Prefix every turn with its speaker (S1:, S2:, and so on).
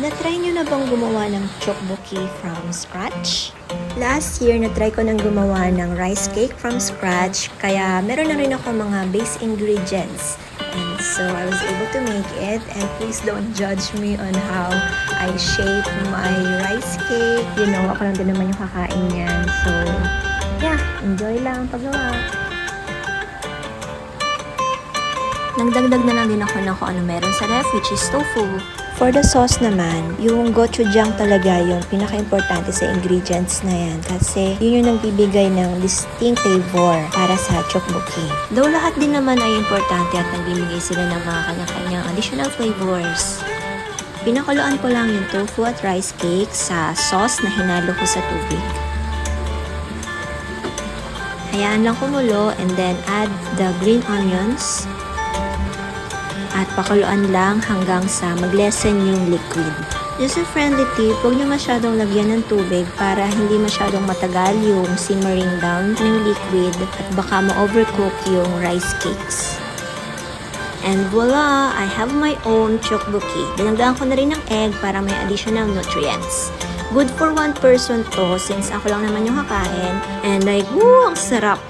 S1: Na-try nyo na bang gumawa ng chokboki from scratch? Last year, na-try ko nang gumawa ng rice cake from scratch, kaya meron na rin ako mga base ingredients. And so, I was able to make it. And please don't judge me on how I shape my rice cake. You know, ako lang din naman yung kakain yan. So, yeah, enjoy lang ang paggawa. Nagdagdag na lang din ako ng kung ano meron sa ref, which is tofu. For the sauce naman, yung gochujang talaga yung pinaka-importante sa ingredients na yan kasi yun yung nagbibigay ng distinct flavor para sa chokboki. Though lahat din naman ay importante at nagbibigay sila ng mga kanya-kanyang additional flavors. Pinakuluan ko lang yung tofu at rice cake sa sauce na hinalo ko sa tubig. Hayaan lang kumulo and then add the green onions at pakuluan lang hanggang sa mag-lessen yung liquid. User-friendly tip, huwag nyo masyadong lagyan ng tubig para hindi masyadong matagal yung simmering down ng liquid at baka ma-overcook yung rice cakes. And voila! I have my own chokboki. Dinagdagan ko na rin ng egg para may additional nutrients. Good for one person to since ako lang naman yung kakain. And like, woo! Ang sarap!